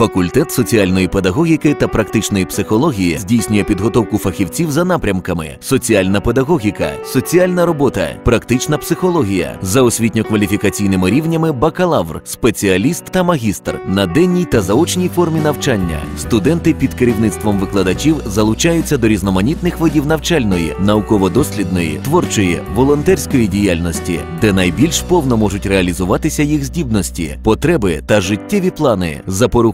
Факультет соціальної педагогіки та практичної психології здійснює підготовку фахівців за напрямками: соціальна педагогіка, соціальна робота, практична психологія за освітньо-кваліфікаційними рівнями бакалавр, спеціаліст та магістр на денній та заочній формі навчання. Студенти під керівництвом викладачів залучаються до різноманітних видів навчальної, науково-дослідної, творчої, волонтерської діяльності, де найбільш повно можуть реалізуватися їх здібності, потреби та життєві плани.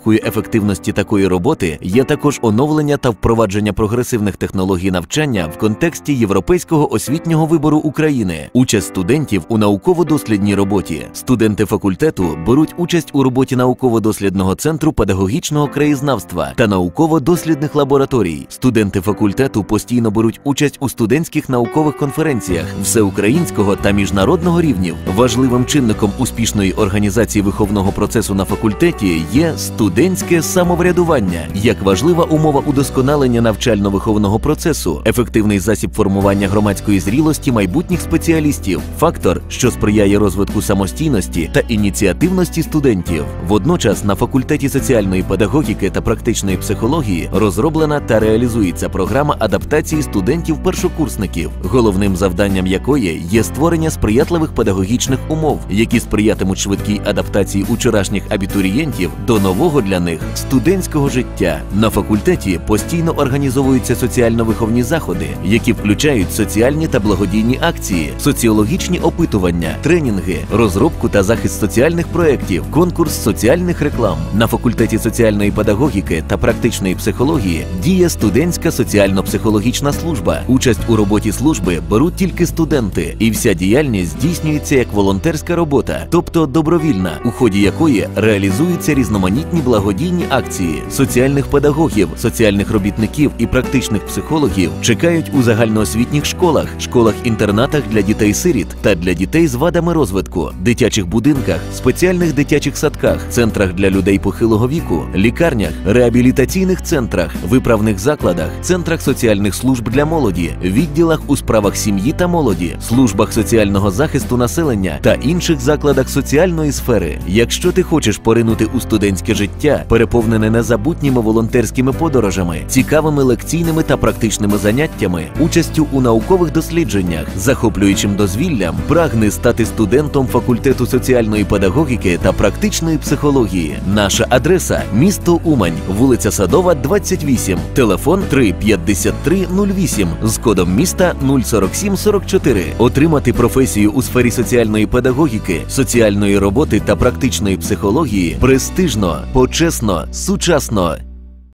Запорукою ефективності такої роботи є також оновлення та впровадження прогресивних технологій навчання в контексті європейського освітнього вибору України, участь студентів у науково-дослідній роботі. Студенти факультету беруть участь у роботі науково-дослідного центру педагогічного краєзнавства та науково-дослідних лабораторій. Студенти факультету постійно беруть участь у студентських наукових конференціях всеукраїнського та міжнародного рівнів. Важливим чинником успішної організації виховного процесу на факультеті є студентське самоврядування як важлива умова удосконалення навчально-виховного процесу, ефективний засіб формування громадської зрілості майбутніх спеціалістів, фактор, що сприяє розвитку самостійності та ініціативності студентів. Водночас на факультеті соціальної педагогіки та практичної психології розроблена та реалізується програма адаптації студентів-першокурсників, головним завданням якої є створення сприятливих педагогічних умов, які сприятимуть швидкій адаптації учорашніх абітурієнтів до нового для них студентського життя. На факультеті постійно організовуються соціально-виховні заходи, які включають соціальні та благодійні акції, соціологічні опитування, тренінги, розробку та захист соціальних проєктів, конкурс соціальних реклам. На факультеті соціальної педагогіки та практичної психології діє студентська соціально-психологічна служба. Участь у роботі служби беруть тільки студенти, і вся діяльність здійснюється як волонтерська робота, тобто добровільна, у ході якої реалізуються різноманітні благодійні акції соціальних педагогів, соціальних робітників і практичних психологів чекають у загальноосвітніх школах, школах-інтернатах для дітей-сиріт та для дітей з вадами розвитку, дитячих будинках, спеціальних дитячих садках, центрах для людей похилого віку, лікарнях, реабілітаційних центрах, виправних закладах, центрах соціальних служб для молоді, відділах у справах сім'ї та молоді, службах соціального захисту населення та інших закладах соціальної сфери. Якщо ти хочеш поринути у студентське життя, переповнене незабутніми волонтерськими подорожами, цікавими лекційними та практичними заняттями, участю у наукових дослідженнях, захоплюючим дозвіллям, прагни стати студентом факультету соціальної педагогіки та практичної психології. Наша адреса місто Умань, вулиця Садова, 28, телефон 35308 з кодом міста 04744. Отримати професію у сфері соціальної педагогіки, соціальної роботи та практичної психології престижно, почесно, сучасно